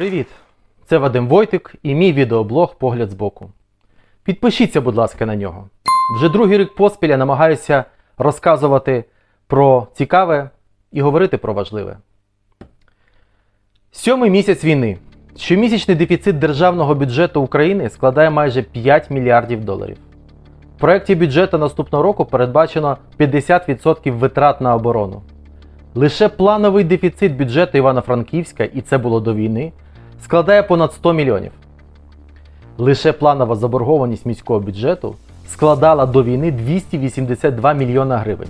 Привіт! Це Вадим Войтик і мій відеоблог Погляд збоку. Підпишіться, будь ласка, на нього. Вже другий рік поспіль я намагаюся розказувати про цікаве і говорити про важливе. Сьомий місяць війни. Щомісячний дефіцит державного бюджету України складає майже 5 мільярдів доларів. В проєкті бюджету наступного року передбачено 50% витрат на оборону. Лише плановий дефіцит бюджету Івано-Франківська, і це було до війни, складає понад 100 мільйонів. Лише планова заборгованість міського бюджету складала до війни 282 мільйона гривень.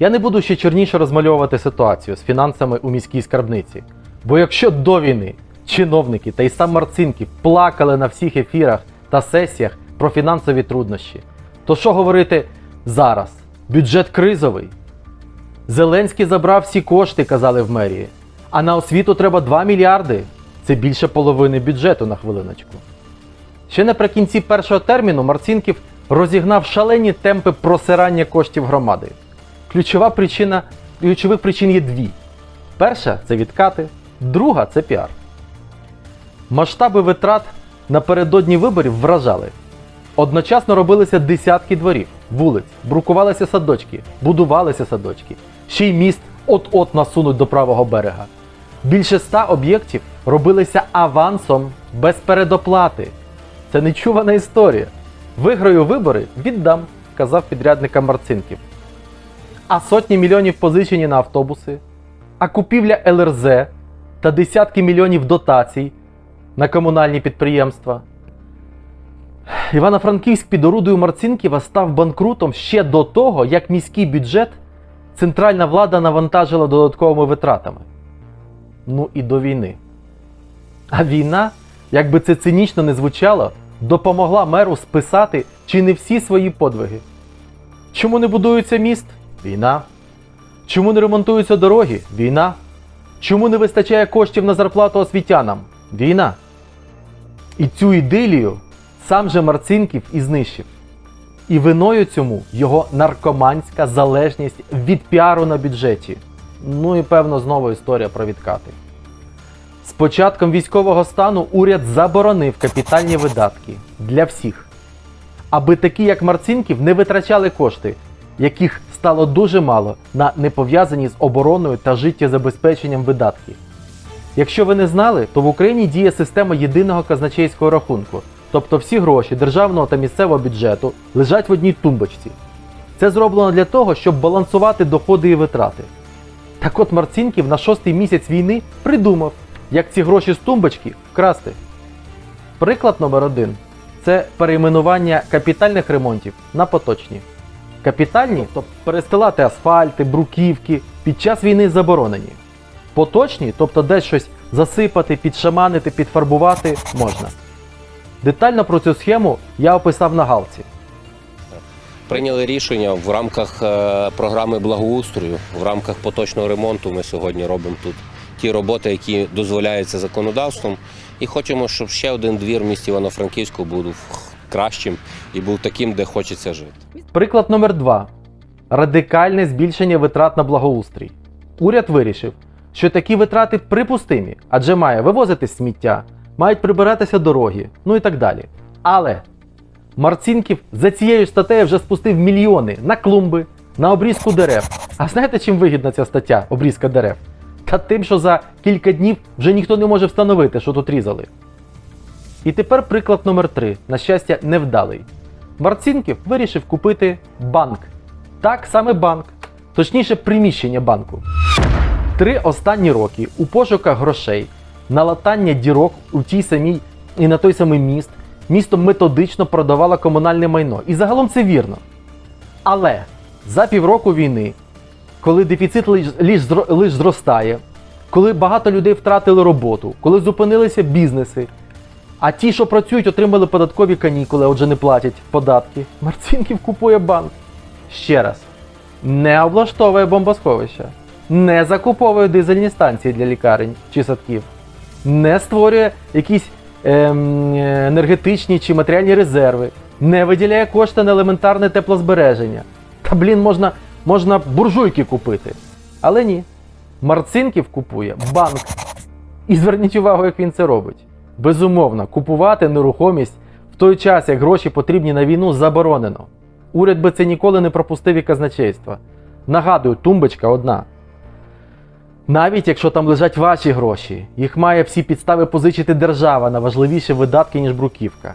Я не буду ще чорніше розмальовувати ситуацію з фінансами у міській скарбниці. Бо якщо до війни чиновники та й сам Марцинків плакали на всіх ефірах та сесіях про фінансові труднощі, то що говорити зараз? Бюджет кризовий. Зеленський забрав всі кошти, казали в мерії. А на освіту треба 2 мільярди. Це більше половини бюджету на хвилиночку. Ще наприкінці першого терміну Марцінків розігнав шалені темпи просирання коштів громади. Ключова причина, ключових причин є дві: перша це відкати, друга це піар. Масштаби витрат напередодні виборів вражали. Одночасно робилися десятки дворів, вулиць, брукувалися садочки, будувалися садочки. Ще й міст от-от насунуть до правого берега. Більше ста об'єктів робилися авансом без передоплати. Це нечувана історія. Виграю вибори, віддам, казав підрядникам Марцинків. А сотні мільйонів позичені на автобуси, а купівля ЛРЗ та десятки мільйонів дотацій на комунальні підприємства. Івано-Франківськ під орудою Марцинківа став банкрутом ще до того, як міський бюджет центральна влада навантажила додатковими витратами. Ну і до війни. А війна, як би це цинічно не звучало, допомогла меру списати чи не всі свої подвиги. Чому не будується міст? Війна. Чому не ремонтуються дороги? Війна. Чому не вистачає коштів на зарплату освітянам? Війна. І цю ідилію сам же Марцинків і знищив. І виною цьому його наркоманська залежність від піару на бюджеті. Ну і певно знову історія про відкати. З початком військового стану уряд заборонив капітальні видатки для всіх, аби такі, як Марцинків, не витрачали кошти, яких стало дуже мало на непов'язані з обороною та життєзабезпеченням видатки. Якщо ви не знали, то в Україні діє система єдиного казначейського рахунку, тобто всі гроші державного та місцевого бюджету лежать в одній тумбочці. Це зроблено для того, щоб балансувати доходи і витрати. Так от Марцинків на шостий місяць війни придумав, як ці гроші з тумбочки вкрасти. Приклад номер один це перейменування капітальних ремонтів на поточні. Капітальні, тобто перестилати асфальти, бруківки, під час війни заборонені. Поточні, тобто десь щось засипати, підшаманити, підфарбувати можна. Детально про цю схему я описав на галці. Прийняли рішення в рамках е, програми благоустрою, в рамках поточного ремонту. Ми сьогодні робимо тут ті роботи, які дозволяються законодавством. І хочемо, щоб ще один двір в місті Івано-Франківську був кращим і був таким, де хочеться жити. Приклад номер 2 радикальне збільшення витрат на благоустрій. Уряд вирішив, що такі витрати припустимі, адже має вивозити сміття, мають прибиратися дороги, ну і так далі. Але Марцінків за цією статтею вже спустив мільйони на клумби, на обрізку дерев. А знаєте, чим вигідна ця стаття обрізка дерев? Та тим, що за кілька днів вже ніхто не може встановити, що тут різали. І тепер приклад номер 3 на щастя, невдалий. Марцінків вирішив купити банк. Так, саме банк, точніше, приміщення банку. Три останні роки у пошуках грошей, на латання дірок у тій самій і на той самий міст, місто методично продавало комунальне майно. І загалом це вірно. Але за півроку війни, коли дефіцит лиш, зростає, коли багато людей втратили роботу, коли зупинилися бізнеси, а ті, що працюють, отримали податкові канікули, отже не платять податки. Марцинків купує банк. Ще раз. Не облаштовує бомбосховища, не закуповує дизельні станції для лікарень чи садків, не створює якісь енергетичні чи матеріальні резерви, не виділяє кошти на елементарне теплозбереження. Та блін, можна, можна буржуйки купити. Але ні. Марцинків купує банк. І зверніть увагу, як він це робить. Безумовно, купувати нерухомість в той час, як гроші потрібні на війну, заборонено. Уряд би це ніколи не пропустив і казначейства. Нагадую, тумбочка одна. Навіть якщо там лежать ваші гроші, їх має всі підстави позичити держава на важливіші видатки, ніж бруківка.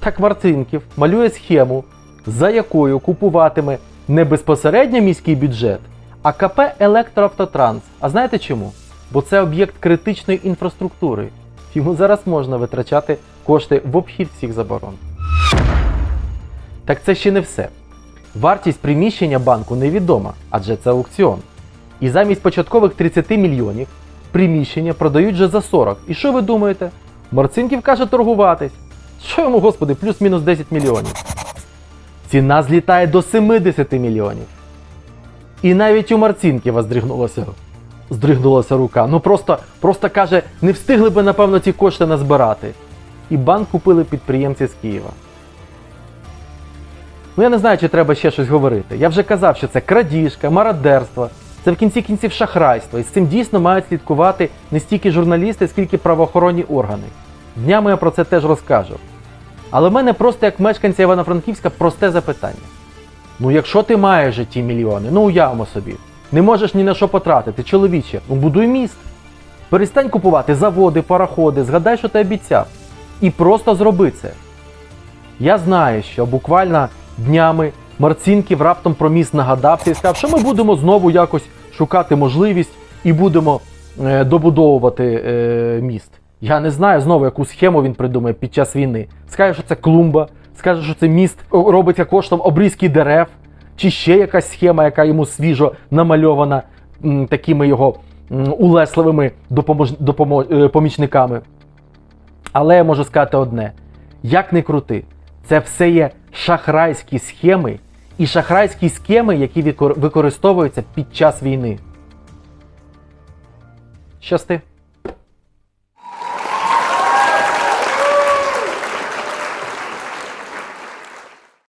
Так Марцинків малює схему, за якою купуватиме не безпосередньо міський бюджет, а КП Електроавтотранс. А знаєте чому? Бо це об'єкт критичної інфраструктури. Йому зараз можна витрачати кошти в обхід всіх заборон. Так це ще не все. Вартість приміщення банку невідома, адже це аукціон. І замість початкових 30 мільйонів приміщення продають вже за 40. І що ви думаєте? Марцинків каже торгуватись. Що йому, господи, плюс-мінус 10 мільйонів. Ціна злітає до 70 мільйонів. І навіть у Марцинківа здригнулася, здригнулася рука. Ну просто, просто каже, не встигли би, напевно, ці кошти назбирати. І банк купили підприємці з Києва. Ну я не знаю, чи треба ще щось говорити. Я вже казав, що це крадіжка, мародерство, це в кінці кінців шахрайство. І з цим дійсно мають слідкувати не стільки журналісти, скільки правоохоронні органи. Днями я про це теж розкажу. Але в мене просто як мешканця Івано-Франківська просте запитання. Ну якщо ти маєш же ті мільйони, ну уявимо собі, не можеш ні на що потратити, чоловіче, ну будуй міст. Перестань купувати заводи, пароходи, згадай, що ти обіцяв. І просто зроби це. Я знаю, що буквально днями Марцінків раптом про міст нагадався і сказав, що ми будемо знову якось шукати можливість і будемо е, добудовувати е, міст. Я не знаю знову, яку схему він придумає під час війни. Скаже, що це клумба, скаже, що це міст робиться коштом обрізки дерев, чи ще якась схема, яка йому свіжо намальована м, такими його м, улесливими допомож... допомо- е, помічниками. Але я можу сказати одне: як не крути, це все є шахрайські схеми і шахрайські схеми, які викор- використовуються під час війни. Щасти.